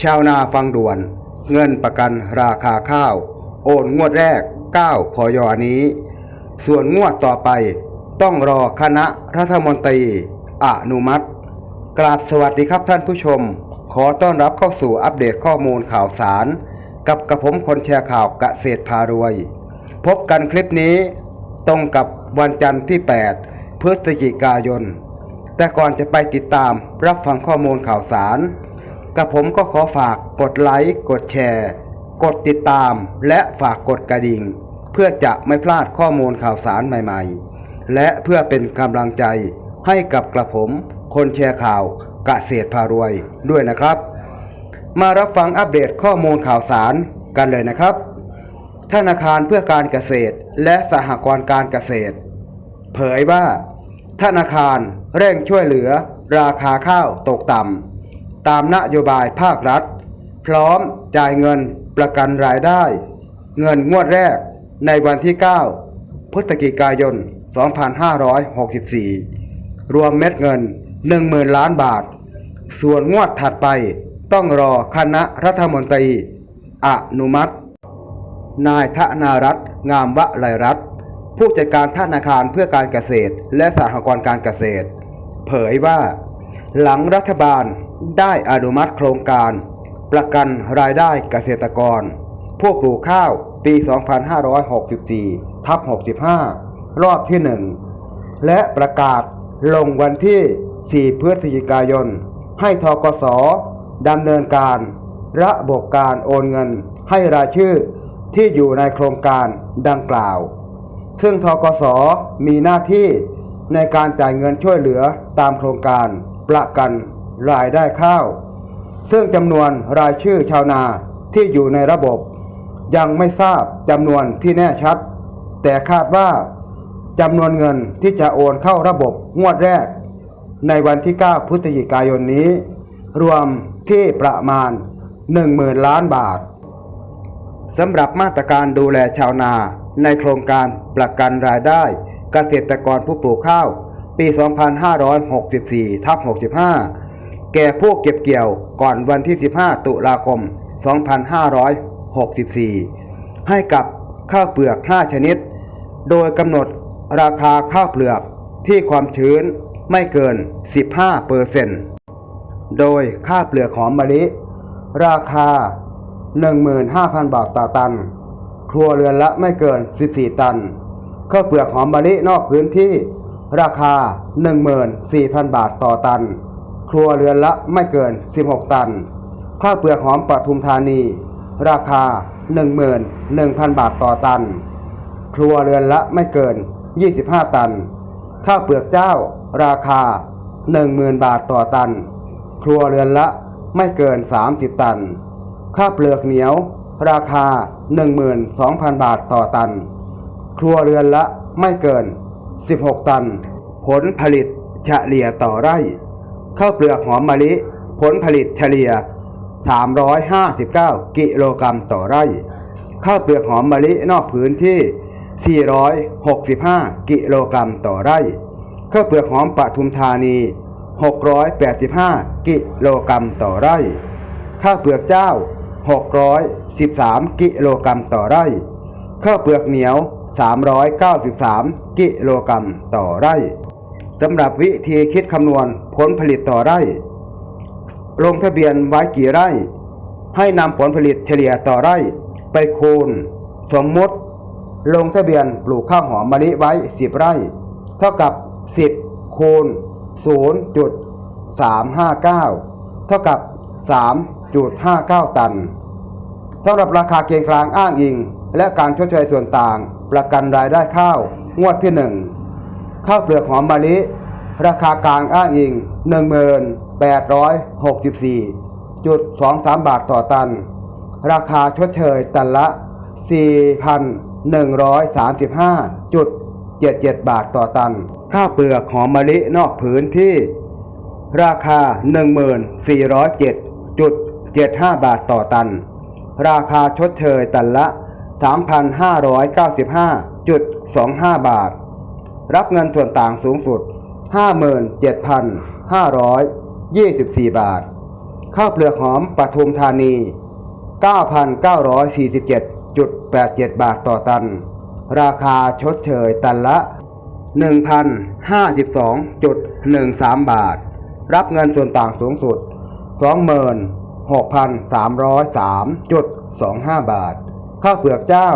ชาวนาฟังด่วน เงินประกันราคาข้าว โอนงวดแรก 9 พยนี้ ส่วนงวดต่อไปต้องรอคณะรัฐมนตรีอนุมัติ กราบสวัสดีครับท่านผู้ชม ขอต้อนรับเข้าสู่อัปเดตข้อมูลข่าวสาร กับกระผมคนแชร์ข่าวกเกษตรพารวย พบกันคลิปนี้ ตรงกับวันจันทร์ที่ 8 พฤศจิกายน แต่ก่อนจะไปติดตามรับฟังข้อมูลข่าวสาร กับผมก็ขอฝากกดไลค์กดแชร์ กดติดตาม และฝากกดกระดิ่ง เพื่อจะไม่พลาดข้อมูลข่าวสารใหม่ๆ และเพื่อเป็นกำลังใจให้กับกระผมคนแชร์ข่าวกเกษตรพารวยด้วยนะครับ มารับฟังอัปเดตข้อมูลข่าวสารกันเลยนะครับ ธนาคารเพื่อการเกษตรและสหกรณ์การเกษตร เผยว่า ธนาคารเร่งช่วยเหลือราคาข้าวตกต่ำ ตามนโยบายภาครัฐ พร้อมจ่ายเงินประกันรายได้ เงินงวดแรกในวันที่ 9 พฤศจิกายน 2564 รวมเม็ดเงิน 10,000 ล้านบาท ส่วนงวดถัดไปต้องรอคณะรัฐมนตรี อนุมัติ นายธนารัตนงามวะไลรัตน์ผู้จัดการธนาคารเพื่อการเกษตร และสหกรณ์การเกษตร เผยว่า หลังรัฐบาล ได้อนุมัติโครงการ ประกันรายได้เกษตรกร ผู้ปลูกข้าวปี 2564ทับ65 รอบที่ 1 และประกาศลงวันที่ 4 พฤศจิกายน ให้ทกสดำเนินการระบบการโอนเงินให้รายชื่อที่อยู่ในโครงการดังกล่าว ซึ่งทกสมีหน้าที่ในการจ่ายเงินช่วยเหลือตามโครงการประกัน รายได้ข้าว ซึ่งจำนวนรายชื่อชาวนาที่อยู่ในระบบ ยังไม่ทราบจำนวนที่แน่ชัด แต่คาดว่าจำนวนเงินที่จะโอนเข้าระบบงวดแรก ในวันที่ 9 พฤศจิกายนนี้ รวมที่ประมาณ 10,000 ล้านบาทสำหรับมาตรการดูแลชาวนาในโครงการประกันรายได้เกษตรกรผู้ปลูกข้าว ปี 2564ทับ65 แก่ผู้เก็บเกี่ยวก่อนวันที่ 15 ตุลาคม 2564 ให้กับข้าวเปลือก 5 ชนิด โดยกำหนดราคาข้าวเปลือกที่ความชื้นไม่เกิน 15เปอร์เซ็นต์โดยค่าวเปลือกหอมมะลิ ราคา 15,000 บาทต่อตัน ครัวเรือนละไม่เกิน 14 ตัน ข้าวเปลือกหอมมะลินอกพื้นที่ ราคา 14,000 บาทต่อตัน ครัวเรือนละไม่เกิน 16 ตัน ข้าวเปลือกหอมปทุมธานี ราคา 11,000 บาทต่อตัน ครัวเรือนละไม่เกิน 25 ตัน ข้าวเปลือกเจ้า ราคา 10,000 บาทต่อตัน ครัวเรือนละไม่เกิน 30 ตัน ข้าวเปลือกเหนียว ราคา 12,000 บาทต่อตัน ครัวเรือนละไม่เกิน 16 ตัน ผลผลิตเฉลี่ยต่อไร่ ข้าวเปลือกหอมมะลิ ผลผลิตเฉลี่ย 359 กิโลกรัมต่อไร่ ข้าวเปลือกหอมมะลินอกพื้นที่ 465 กิโลกรัมต่อไร่ ข้าวเปลือกหอมปทุมธานี 685 กิโลกรัมต่อไร่ ข้าวเปลือกเจ้า 613 กิโลกรัมต่อไร่ ข้าวเปลือกเหนียว 393 กิโลกรัมต่อไร่ สำหรับวิธีคิดคำนวณผลผลิตต่อไร่ ลงทะเบียนไว้กี่ไร่ ให้นำผลผลิตเฉลี่ยต่อไร่ ไปคูณ สมมติ ลงทะเบียนปลูกข้าวหอมมะลิไว้ 10 ไร่ เท่ากับ 10 คูณ 0.359 เท่ากับ 3.59 ตันสำหรับราคาเกณฑ์กลางอ้างอิง และการชดเชยส่วนต่าง ประกันรายได้ข้าว งวดที่ 1 ข้าวเปลือกหอมมะลิ ราคากลางอ้างอิง 1864.23 บาทต่อตัน ราคาชดเชยตันละ 4,135.77 บาทต่อตัน ข้าวเปลือกหอมมะลินอกผืนที่ ราคา 1407.75 บาทต่อตัน ราคาชดเชยตันละ 3,595.25 บาท รับเงินส่วนต่างสูงสุด 57,524 บาท ข้าวเปลือกหอมปทุมธานี 9,947.87 บาทต่อตัน ราคาชดเชยตันละ 1,052.13 บาท รับเงินส่วนต่างสูงสุด 26,303.25 บาท ข้าวเปลือกเจ้า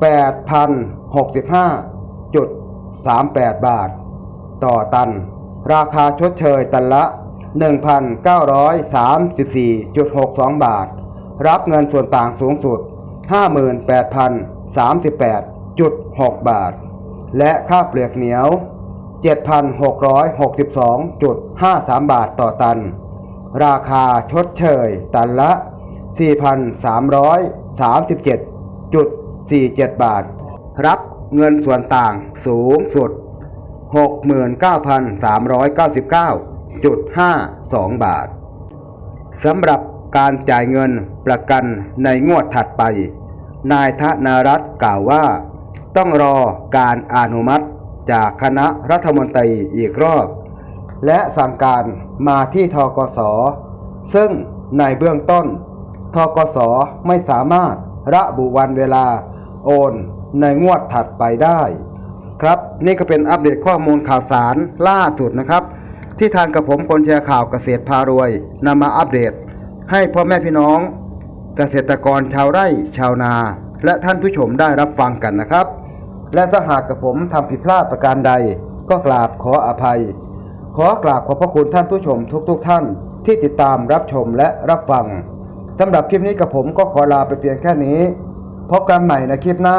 8,065. 38 บาท ต่อตัน ราคาชดเชยตันละ 1,934.62 บาท รับเงินส่วนต่างสูงสุด 58,038.6 บาท และค่าเปลือกเหนียว 7,662.53 บาทต่อตัน ราคาชดเชยตันละ 4,337.47 บาท รับ เงินส่วนต่างสูงสุด 69,399.52 บาทสำหรับการจ่ายเงินประกันในงวดถัดไป นายธนารัตน์กล่าวว่า ต้องรอการอนุมัติจากคณะรัฐมนตรีอีกรอบ และสั่งการมาที่ทกส ซึ่งในเบื้องต้น ทกสไม่สามารถระบุวันเวลาโอน ในงวดถัดไปได้ ครับนี่ก็เป็นอัปเดตข้อมูลข่าวสารล่าสุดนะครับ ที่ทางกับผมคนแชร์ข่าวเกษตรพารวยนำมาอัปเดต ให้พ่อแม่พี่น้อง เกษตรกรชาวไร่ชาวนา และท่านผู้ชมได้รับฟังกันนะครับ และถ้าหากกับผมทำผิดพลาดประการใด ก็กราบขออภัย ขอกราบขอบพระคุณท่านผู้ชมทุกๆทท่าน ที่ติดตามรับชมและรับฟังสำหรับคลิปนี้กับผมก็ขอลาไปเพียงแค่นี้ พบกันใหม่ในคลิปหน้า